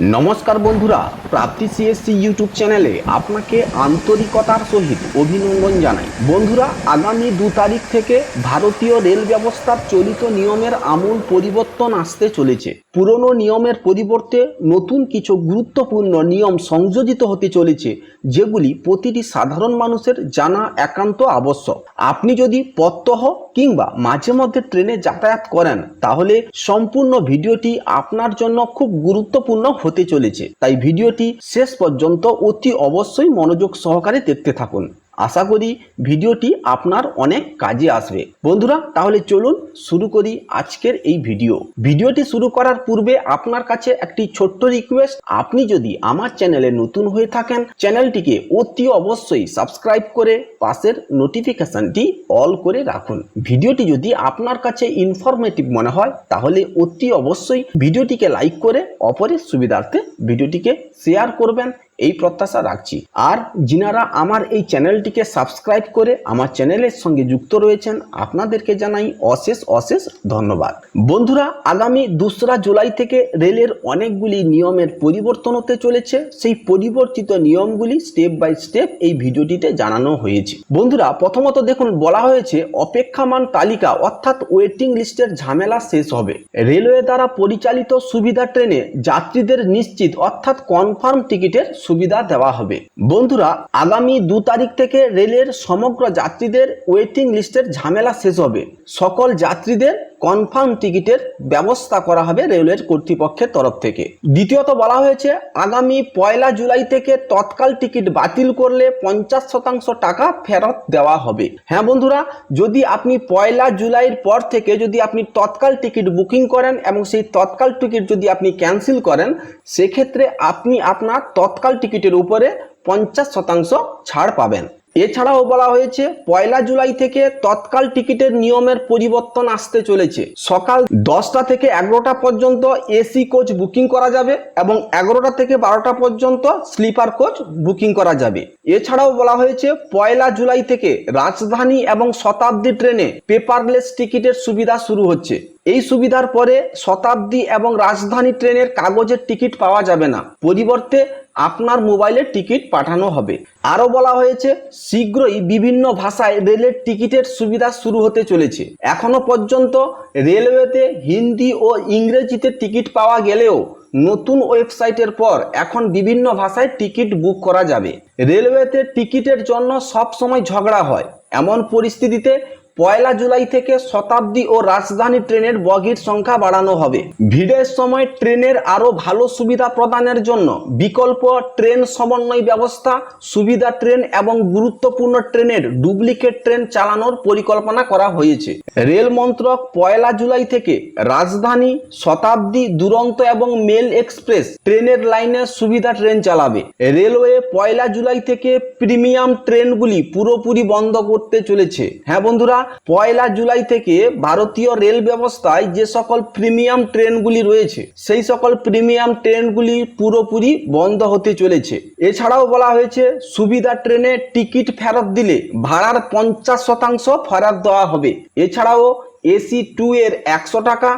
নমস্কার বন্ধুরা, প্রাপ্তি CSC YouTube চ্যানেলে আপনাকে আন্তরিকতার সহিত অভিনন্দন জানাই। বন্ধুরা, আগামী দু তারিখ থেকে ভারতীয় রেল ব্যবস্থার চলিত নিয়মের আমূল পরিবর্তন আসতে চলেছে। পুরনো নিয়মের পরিবর্তে নতুন কিছু গুরুত্বপূর্ণ নিয়ম সংযোজিত হতে চলেছে, যেগুলি প্রতিটি সাধারণ মানুষের জানা একান্ত আবশ্যক। আপনি যদি প্রত্যহ কিংবা মাঝে মধ্যে ট্রেনে যাতায়াত করেন, তাহলে সম্পূর্ণ ভিডিওটি আপনার জন্য খুব গুরুত্বপূর্ণ হতে চলেছে। তাই ভিডিওটি শেষ পর্যন্ত অতি অবশ্যই মনোযোগ সহকারে দেখতে থাকুন। আশা করি ভিডিওটি আপনার অনেক কাজে আসবে। বন্ধুরা, তাহলে চলুন শুরু করি আজকের এই ভিডিও। ভিডিওটি শুরু করার পূর্বে আপনার কাছে একটি ছোট্ট রিকোয়েস্ট আপনি যদি আমার চ্যানেলে নতুন হয়ে থাকেন, চ্যানেলটিকে অতি অবশ্যই সাবস্ক্রাইব করে পাশের নোটিফিকেশনটি অল করে রাখুন। ভিডিওটি যদি আপনার কাছে ইনফরমেটিভ মনে হয়, তাহলে অতি অবশ্যই ভিডিওটিকে লাইক করে অপরের সুবিধার্থে ভিডিওটিকে শেয়ার করবেন। এই প্রত্যাশা রাখছি। আর যিনারা আমার এই চ্যানেলটিকে সাবস্ক্রাইব করে আমার চ্যানেলের সঙ্গে যুক্ত রয়েছেন, আপনাদেরকে জানাই অশেষ অশেষ ধন্যবাদ। বন্ধুরা, আগামী দোসরা জুলাই থেকে রেলের অনেকগুলি নিয়মের পরিবর্তন হতে চলেছে। সেই পরিবর্তিত নিয়মগুলি স্টেপ বাই স্টেপ এই ভিডিওটিতে জানানো হয়েছে। বন্ধুরা, প্রথমত দেখুন, বলা হয়েছে অপেক্ষামান তালিকা অর্থাৎ ওয়েটিং লিস্টের ঝামেলা শেষ হবে। রেলওয়ে দ্বারা পরিচালিত সুবিধা ট্রেনে যাত্রীদের নিশ্চিত অর্থাৎ কনফার্ম টিকিটের সুবিধা দেওয়া হবে। বন্ধুরা, আগামী দু তারিখ থেকে রেলের সমগ্র যাত্রীদের ওয়েটিং লিস্টের ঝামেলা শেষ হবে। সকল যাত্রীদের কনফার্ম টিকিটের ব্যবস্থা করা হবে রেলওয়ের কর্তৃপক্ষের তরফ থেকে। দ্বিতীয়ত বলা হয়েছে, আগামী পয়লা জুলাই থেকে তৎকাল টিকিট বাতিল করলে পঞ্চাশ শতাংশ টাকা ফেরত দেওয়া হবে। হ্যাঁ বন্ধুরা, যদি আপনি পয়লা জুলাইয়ের পর থেকে যদি আপনি তৎকাল টিকিট বুকিং করেন এবং সেই তৎকাল টিকিট যদি আপনি ক্যান্সেল করেন, সেক্ষেত্রে আপনি আপনার তৎকাল টিকিটের উপরে পঞ্চাশ শতাংশ ছাড় পাবেন। এছাড়াও বলা হয়েছে, পয়লা জুলাই থেকে তৎকাল টিকিটের নিয়মের পরিবর্তন আসতে চলেছে। সকাল দশটা থেকে এগারোটা পর্যন্ত এসি কোচ বুকিং করা যাবে এবং এগারোটা থেকে বারোটা পর্যন্ত স্লিপার কোচ বুকিং করা যাবে। এছাড়াও বলা হয়েছে, পয়লা জুলাই থেকে রাজধানী এবং শতাব্দী ট্রেনে পেপারলেস টিকিটের সুবিধা শুরু হচ্ছে। এই সুবিধার পরে শতাব্দী এবং রাজধানী ট্রেনের কাগজের টিকিট পাওয়া যাবে না। পরিবর্তে আপনার মোবাইলে টিকিট পাঠানো হবে। আরও বলা হয়েছে, শীঘ্রই বিভিন্ন ভাষায় রেলের টিকিটের সুবিধা শুরু হতে চলেছে। এখনও পর্যন্ত রেলওয়েতে হিন্দি ও ইংরেজিতে টিকিট পাওয়া গেলেও নতুন ওয়েবসাইটের পর এখন বিভিন্ন ভাষায় টিকিট বুক করা যাবে। রেলওয়েতে টিকিটের জন্য সব সময় ঝগড়া হয়। এমন পরিস্থিতিতে পয়লা জুলাই থেকে শতাব্দী ও রাজধানী ট্রেনের বগির সংখ্যা বাড়ানো হবে। ভিড়ের সময় ট্রেনের আরও ভালো সুবিধা প্রদানের জন্য বিকল্প ট্রেন সমন্বয় ব্যবস্থা, সুবিধা ট্রেন এবং গুরুত্বপূর্ণ ট্রেনের ডুপ্লিকেট ট্রেন চালানোর পরিকল্পনা করা হয়েছে। রেল মন্ত্রক পয়লা জুলাই থেকে রাজধানী শতাব্দী দুরন্ত এবং মেল এক্সপ্রেস ট্রেনের লাইনে সুবিধা ট্রেন চালাবে। রেলওয়ে পয়লা জুলাই থেকে প্রিমিয়াম ট্রেনগুলি পুরোপুরি বন্ধ করতে চলেছে। হ্যাঁ বন্ধুরা পয়লা জুলাই থেকে ভারতীয় রেল ব্যবস্থায় যে সকল প্রিমিয়াম ট্রেনগুলি রয়েছে, সেই সকল প্রিমিয়াম ট্রেনগুলি পুরোপুরি বন্ধ হতে চলেছে। এছাড়াও বলা হয়েছে, সুবিধা ট্রেনে টিকিট ফেরত দিলে ভাড়ার পঞ্চাশ শতাংশ ফেরত দেওয়া হবে। এছাড়াও এসি টু এর একশো টাকা,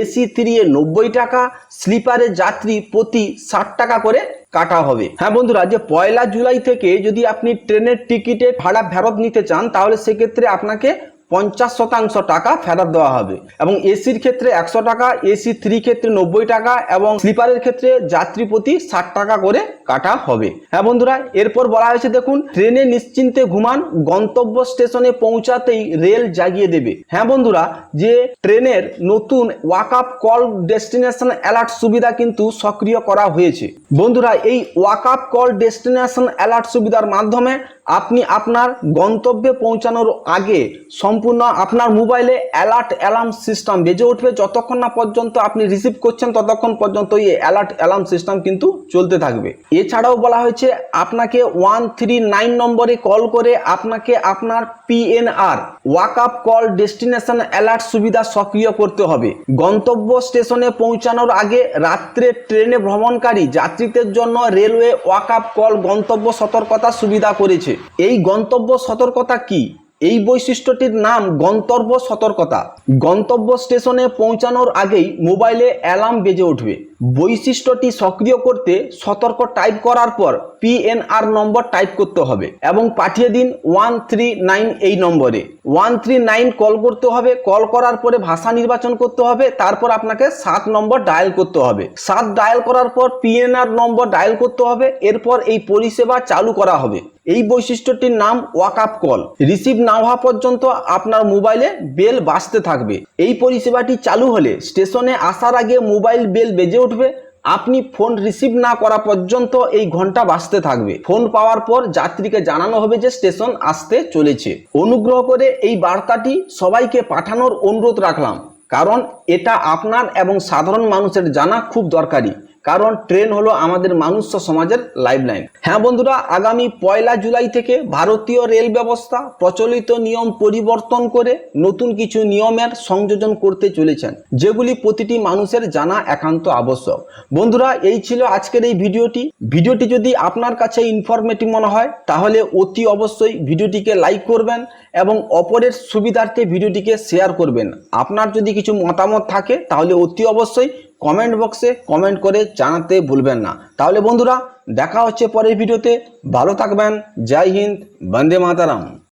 এসি থ্রি এ নব্বই টাকা, স্লিপারে যাত্রী প্রতি ষাট টাকা করে কাটা হবে। হ্যাঁ বন্ধুরা, যে পয়লা জুলাই থেকে যদি আপনি ট্রেনের টিকিটে ভাড়া ফেরত নিতে চান, তাহলে সেক্ষেত্রে আপনাকে পঞ্চাশ শতাংশ টাকা ফেরত দেওয়া হবে। এবং এসির ক্ষেত্রে একশো টাকা এসি থ্রি ক্ষেত্রে নব্বই টাকা এবং স্লিপারের ক্ষেত্রে যাত্রী প্রতি ষাট টাকা করে কাটা হবে। হ্যাঁ বন্ধুরা, এরপর বলা হয়েছে, দেখুন, ট্রেনে নিশ্চিন্তে ঘুমান, গন্তব্য স্টেশনে পৌঁছাতেই রেল জাগিয়ে দেবে। হ্যাঁ বন্ধুরা, যে ট্রেনের নতুন wake up call destination alert সুবিধা কিন্তু সক্রিয় করা হয়েছে। বন্ধুরা, এই wake up call destination alert সুবিধার মাধ্যমে আপনি আপনার গন্তব্যে পৌঁছানোর আগে সম্পূর্ণ আপনার মোবাইলে অ্যালার্ট অ্যালার্ম সিস্টেম বেজে উঠবে। যতক্ষণ না পর্যন্ত আপনি রিসিভ করছেন, ততক্ষণ পর্যন্ত এই অ্যালার্ট অ্যালার্ম সিস্টেম কিন্তু চলতে থাকবে। এছাড়াও বলা হয়েছে, আপনাকে ওয়ান থ্রি নাইন নম্বরে কল করে আপনাকে আপনার PNR wake up call destination alert সুবিধা সক্রিয় করতে হবে। গন্তব্য স্টেশনে পৌঁছানোর আগে রাত্রে ট্রেনে ভ্রমণকারী যাত্রীদের জন্য রেলওয়ে ওয়াক আপ কল গন্তব্য সতর্কতা সুবিধা করেছে। এই গন্তব্য সতর্কতা কি? এই বৈশিষ্ট্যটির নাম গন্তব্য সতর্কতা। গন্তব্য স্টেশনে পৌঁছানোর আগেই মোবাইলে অ্যালার্ম বেজে উঠবে। বৈশিষ্ট্যটি সক্রিয় করতে সতর্ক টাইপ করার পর পিএনআর নম্বর টাইপ করতে হবে এবং পাঠিয়ে দিন ওয়ান থ্রি নাইন এই নম্বরে। ওয়ান থ্রি নাইন কল করতে হবে, কল করার পরে ভাষা নির্বাচন করতে হবে, তারপর আপনাকে সাত নম্বর ডায়াল করতে হবে। সাত ডায়াল করার পর পিএনআর নম্বর ডায়াল করতে হবে, এরপর এই পরিষেবা চালু করা হবে। এই বৈশিষ্ট্যটির নাম ওয়াকআপ কল রিসিভ না হওয়া পর্যন্ত আপনার মোবাইলে বেল বাজতে থাকবে। এই পরিষেবাটি চালু হলে স্টেশনে আসার আগে মোবাইল বেল বেজে উঠবে। আপনি ফোন রিসিভ না করা পর্যন্ত এই ঘণ্টা বাজতে থাকবে। ফোন পাওয়ার পর যাত্রীকে জানানো হবে যে স্টেশন আসতে চলেছে। অনুগ্রহ করে এই বার্তাটি সবাইকে পাঠানোর অনুরোধ রাখলাম, কারণ এটা আপনার এবং সাধারণ মানুষের জানা খুব দরকারি। কারণ ট্রেন হলো আমাদের মানুষ্য সমাজের লাইফলাইন হ্যাঁ বন্ধুরা, আগামী পয়লা জুলাই থেকে ভারতীয় রেল ব্যবস্থা প্রচলিত নিয়ম পরিবর্তন করে নতুন কিছু নিয়মের সংযোজন করতে চলেছেন, যেগুলি প্রতিটি মানুষের জানা একান্ত আবশ্যক। বন্ধুরা, এই ছিল আজকের এই ভিডিওটি। ভিডিওটি যদি আপনার কাছে ইনফরমেটিভ মনে হয়, তাহলে অতি অবশ্যই ভিডিওটিকে লাইক করবেন এবং অপরের সুবিধার্থে ভিডিওটিকে শেয়ার করবেন। আপনার যদি কিছু মতামত থাকে, তাহলে অতি অবশ্যই কমেন্ট বক্সে কমেন্ট করে জানাতে ভুলবেন না। তাহলে বন্ধুরা, দেখা হচ্ছে পরের ভিডিওতে। ভালো থাকবেন। জয় হিন্দ। বন্দে মাতারাম।